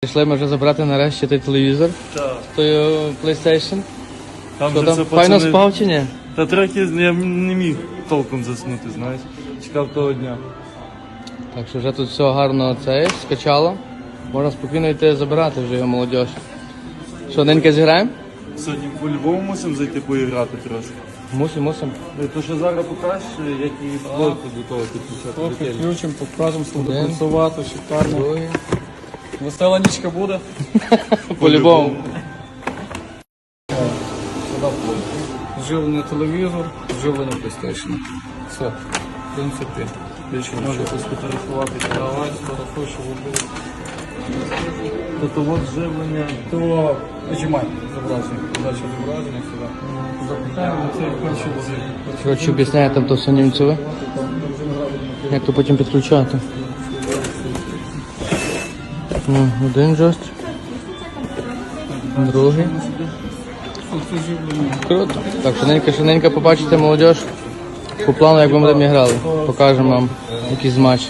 Прийшли ми вже забрати нарешті той телевізор, Так. той е, PlayStation. Там Що же там, все файно пацани... спав чи ні? Та трохи я не міг толком заснути, знаєш. Чекав того дня. Так що вже тут все гарно це скачало. Можна спокійно йти забирати вже його молодь. Що, ненька зіграємо? Сьогодні по-любому мусимо зайти поіграти трошки. Мусимо, мусимо. Е, То що зараз покажеш, як і блоку до того підключати. Трохи телека. включимо, покажемо, що буде Один. працювати, шикарно. Другий. Весела нічка буде. По-любому. Живлення телевізор, живлення PlayStation. Все. В принципі, більше Може нічого. посфотографувати. Давай, сфотографуй, що ви буде. Тобто от живлення. То нажимай зображення. Дальше зображення сюди. Запитаємо, це дозір. Коротше, об'ясняє там то все німцеве. Як то потім підключати. Ну, один джост. Другий. Круто. Так, швиденько, швиденько побачите молодь. По плану, як ми будемо грали. Покажемо вам якийсь матч.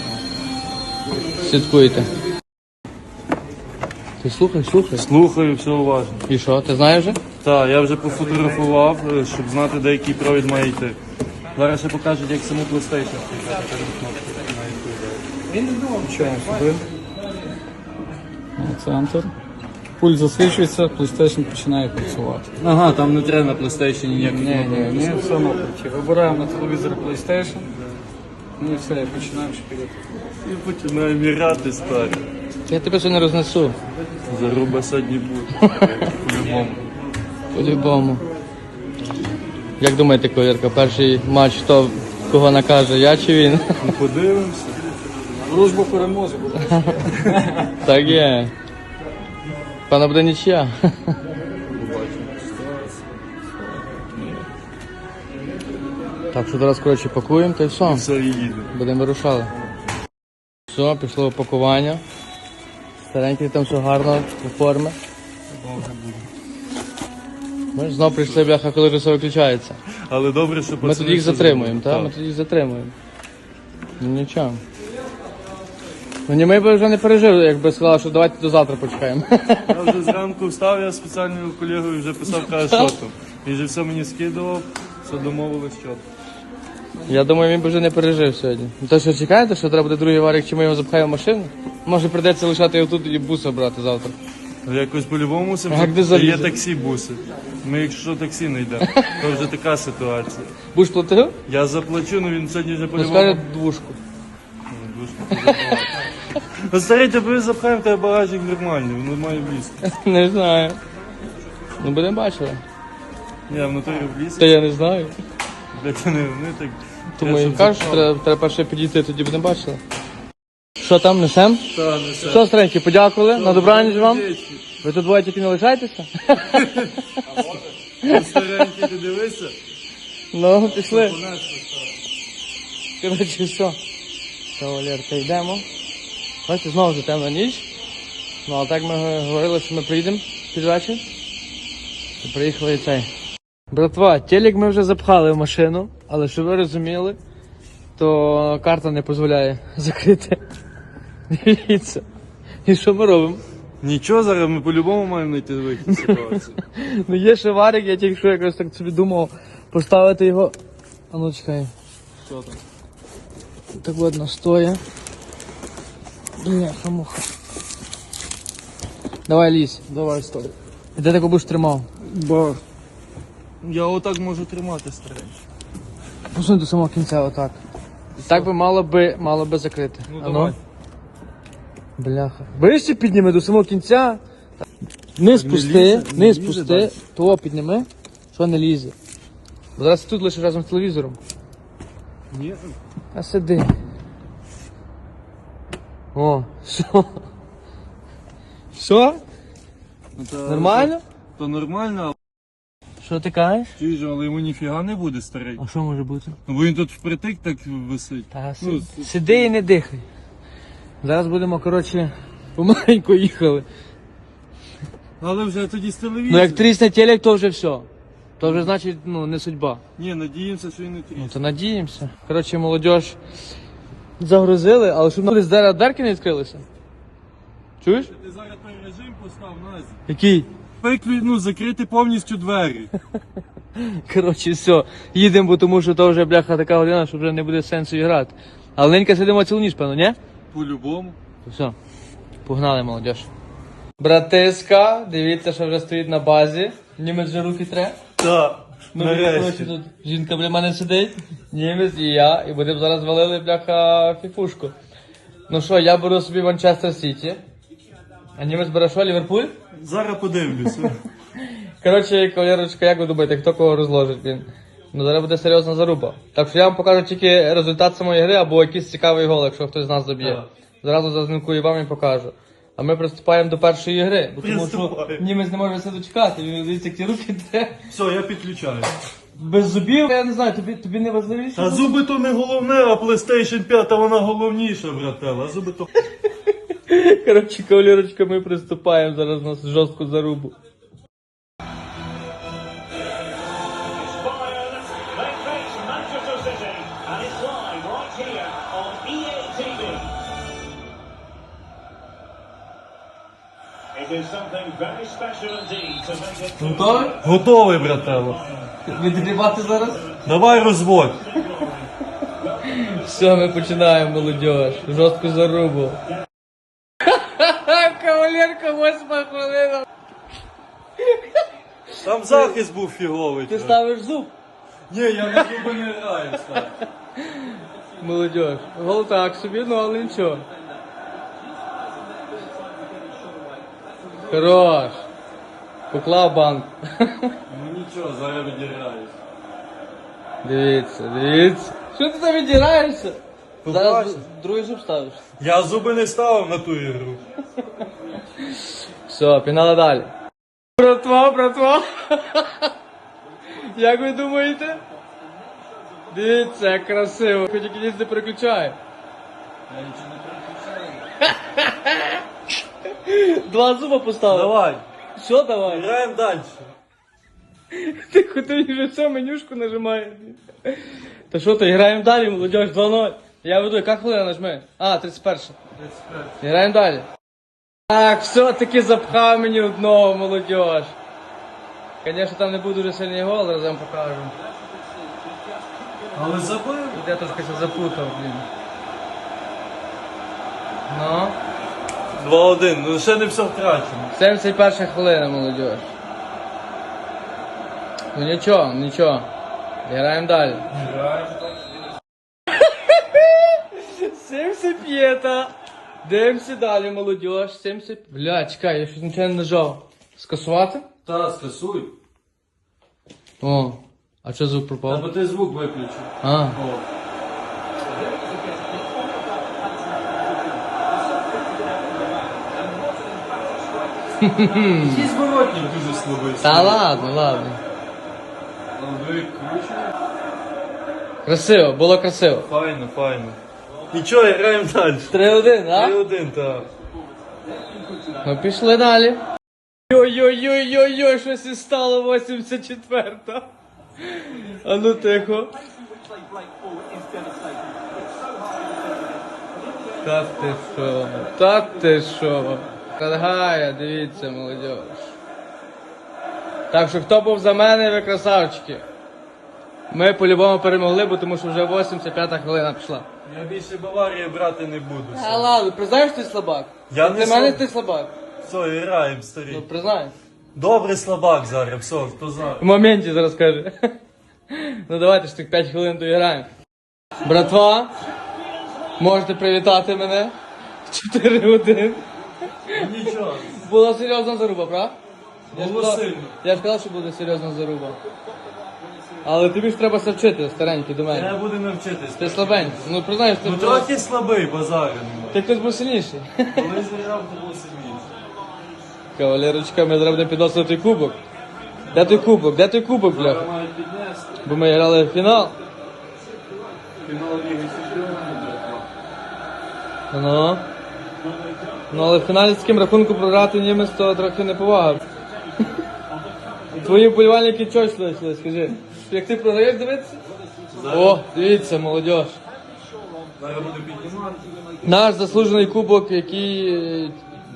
Слідкуйте. Ти слухай, слухай. Слухаю, все уважно. І що, ти знаєш вже? Так, я вже пофотографував, е, щоб знати, де який провід має йти. Зараз ще покажуть, як саму PlayStation включати. там кнопки на Центр. Пульт засвічується, PlayStation починає працювати. Ага, там не треба на PlayStation ніяких Ні, ні, ні, все на пульті. Вибираємо на телевізор PlayStation. Ну і все, і починаємо шпілити. І починаємо грати старі. Я тебе все не рознесу. Заруба сьогодні буде. По-любому. По-любому. Як думаєте, колірка, перший матч хто кого накаже, я чи він? Ну подивимося. Дружба переможе буде. Так є. Пана буде нічия. Так що зараз, коротше, пакуємо та й все. Все і їде. Будемо вирушали. Все, пішло опакування. Старенький там все гарно у формі. Ми ж знов прийшли, бляха, коли вже все виключається. Але добре, що Ми пацани тоді їх все затримуємо, так? Ми тоді їх затримуємо. Ну нічого. Ну ні, ми б вже не пережили, якби сказали, що давайте до завтра почекаємо. Я вже зранку встав, я спеціальною колегою вже писав, каже, що там. Він же все мені скидував, все домовились, що. Я думаю, він би вже не пережив сьогодні. Ну, То що чекаєте, що треба буде другий варік, чи ми його запхаємо в машину? Може прийдеться лишати його тут і буса брати завтра. Якось по-любому мусимо. А як Є залізе? таксі буси. Ми якщо що, таксі знайдемо. То вже така ситуація. Будеш платив? Я заплачу, ну він сьогодні вже Ну по-любому. скаже двушку. Ну, Старий, тебе запхаємо, тебе багажник нормальний, воно має влізти. Не знаю. Ну будемо бачити. Ні, в натурі. Та я не знаю. Блять, вони, вони так. Тому Я кажуть, що треба, треба перше підійти, тоді будемо бачити. Що там, несем? Та, не все. Що, старенькі, подякували. На добраніч вам. Ви тут двоє тільки не лишаєтеся? Старенький, ти дивися? Ну, пішли. Коротше, що? Що, Валерка, йдемо. Бачите, знову вже темна ніч. Ну, але так ми говорили, що ми приїдемо під вечір. І приїхали і цей. Братва, телек ми вже запхали в машину, але щоб ви розуміли, то карта не дозволяє закрити. Дивіться. І що ми робимо? Нічого, зараз ми по-любому маємо знайти вихід з ситуації. Ну є ще варик, я тільки що якось так собі думав поставити його. А ну чекай. Що там? Так ладно, стоя. Бляха муха. Давай лізь. Давай, стой. І де ти будеш тримав? Бо Я отак можу тримати старенький. Посунь до самого кінця отак. І так би мало би мало би закрити. Ну, А давай. Бляха. Вище підніми до самого кінця. Не спусти, лізе, не, не лізе спусти, того підніми, що не лізе. Бо зараз ти тут лише разом з телевізором. Ні. А сиди. О, що? Що? Ну, та- Нормально? То нормально, але Що ти кажеш? чуєш, але йому ніфіга не буде старий. А що може бути? Ну бо він тут впритик так висить. Та Ну, си- сиди і не дихай. Зараз будемо, коротше, помаленьку їхали. Але вже тоді з телевізора. Ну як трісне телек, то вже все. То вже значить, ну, не судьба. Ні, надіємося, що він не тріс. Ну то надіємося. Коротше, молодь загрузили, але щоб нам з дера дерки не відкрилися. Чуєш? Ти зараз той режим постав Назі. Який? Виклю, ну, закрити повністю двері. Коротше, все, їдемо, бо тому що то вже бляха така година, що вже не буде сенсу і грати. Але ненька сидимо цілу ніч, певно, ні? По-любому. Все, погнали, молодіж. Братиска, дивіться, що вже стоїть на базі. Німець вже руки тре. Так, Ну, коротше, тут жінка біля мене сидить, німець і я, і будемо зараз валили бляха фіфушку. Ну що, я беру собі Манчестер Сіті. А німець бере що, Ліверпуль? Зараз подивлюся. Коротше, кавалерочка, як ви думаєте, хто кого розложить він? Ну зараз буде серйозна заруба. Так що я вам покажу тільки результат самої гри або якийсь цікавий гол, якщо хтось з нас. Так. Зразу зазнимкую вам і покажу. А ми приступаємо до першої гри, бо тому що Приступаємо. німець не може все дочекати. Він дивіться, як ті руки де Все, я підключаю. без зубів. Я не знаю, тобі, тобі не важливіше? Та зуби то не головне, а PlayStation 5 вона головніша, братела. Зуби то. Коротше, кавалерочка, ми приступаємо зараз на жорстку зарубу. Готові? Готовий, братела. Відгрібати зараз? Давай розводь. Все, ми починаємо, молодіж. Жорстку зарубу. Кавалерка, восьма хвилина. Там захист був фіговий. Ти ставиш зуб? Ні, я на зуби не граю. Молодіж. Гол так собі, ну але нічого. Хорош. Поклав банк. Ну нічого, зараз відіграюсь. Дивіться, дивіться. Що ти там відіграєшся? Зараз другий зуб ставиш. Я зуби не ставив на ту ігру. Все, пінали далі. Братва, братва. Як ви думаєте? Дивіться, як красиво. Хоч тільки ніс не переключає. Два зуба поставив. Давай, Що давай? граємо далі. Ти ти вже все менюшку нажимає. Та що то, граємо далі, молодіж, 2-0. Я веду, яка хвилина нажми? А, 31. Граємо далі. Так, все-таки запхав мені одного, молодіж. Звісно, там не був дуже сильний гол, зараз я вам покажу. Але забив. Тут я трошки се запутав, блін. Ну, 2-1, ну ще не все втрачено. 71 хвилина, молодіж. Ну нічого, нічого. Граємо далі. Граємо. 75. Дивимося далі, молодіж. 70. Бля, чекай, я щось нічого не нажав. Скасувати? Та, скасуй. О, а що звук Та, пропав? бо ти звук виключив. А, О. Який зворотник дуже слабий. та ладно, ладно. Красиво, було красиво. Файно, файно. Нічого, граємо далі. 3-1, а? 3-1, так. Ну пішли далі. Ой-ой-ой-ой-ой, щось і стало 84-та. А ну тихо. Та ти що? Та ти що? Кадгая, дивіться, молодь. Так що хто був за мене, ви красавчики. Ми по-любому перемогли, бо тому що вже 85-та хвилина пішла. Я більше Баварії брати не буду. А ладно, признаєш ти слабак? Я не мене слаб- ти слабак. Все, граємо, Ну старі. признай. Добрий слабак зараз, все, хто знає. В моменті зараз каже. Ну давайте ж тих 5 хвилин доіграємо. Братва, можете привітати мене. 4-1. Нічого. Була серйозна заруба, правда? Я ж Було казав- сильно. Я ж казав, що буде серйозна заруба. Але тобі ж треба вчити, старенький до мене. Я буду навчитись. Ти слабенький. Ну признаєш, ти, Ну трохи слабий, базарю немає. ти хтось був сильніший. Коли зіграв, то був сильніший. Кавалерочка, ми будемо підносити кубок. Де той кубок? Де той кубок, бляха? Зараз мають піднести. Бо ми грали в фінал. Фінал Ліги Чемпіонів. Ну. Ну, але в фіналі з таким рахунку програти німець, то трохи неповага. Твої вболівальники чого йшли, скажи. Як ти програєш дивитися? О, дивіться, молодь. Наш заслужений кубок, який е,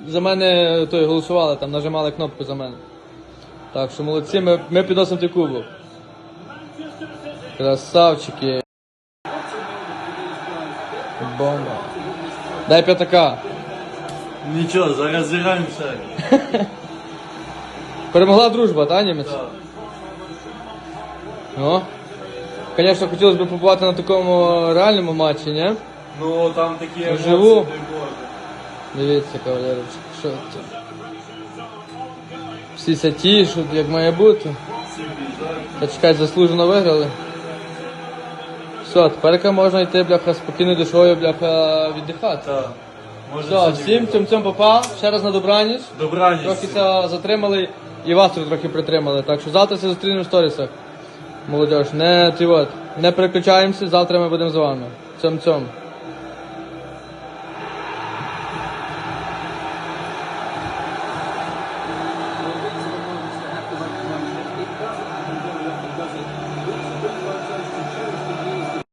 за мене той, голосували, там нажимали кнопку за мене. Так що молодці, ми, ми підносимо той кубок. Красавчики. Бомба. Дай п'ятака. Нічого, зараз зіграємо ще. Перемогла дружба, та німець? О. Звісно, хотілося б побувати на такому реальному матчі, ні? Ну там такі емоції, дай Боже. Дивіться, кавалерочка, що це? Всі ся тішуть, як має бути. Та чекай, заслужено виграли. Все, тепер можна йти, бляха, спокійно душою, бляха, віддихати. Так. Все, всім цим цим попав, ще раз на добраніч. Добраніч. Трохи це затримали і вас тут трохи притримали. Так що завтра все зустрінемо в сторісах. Молодь, не, ті от, не переключаємося, завтра ми будемо з вами. Цьом цьом.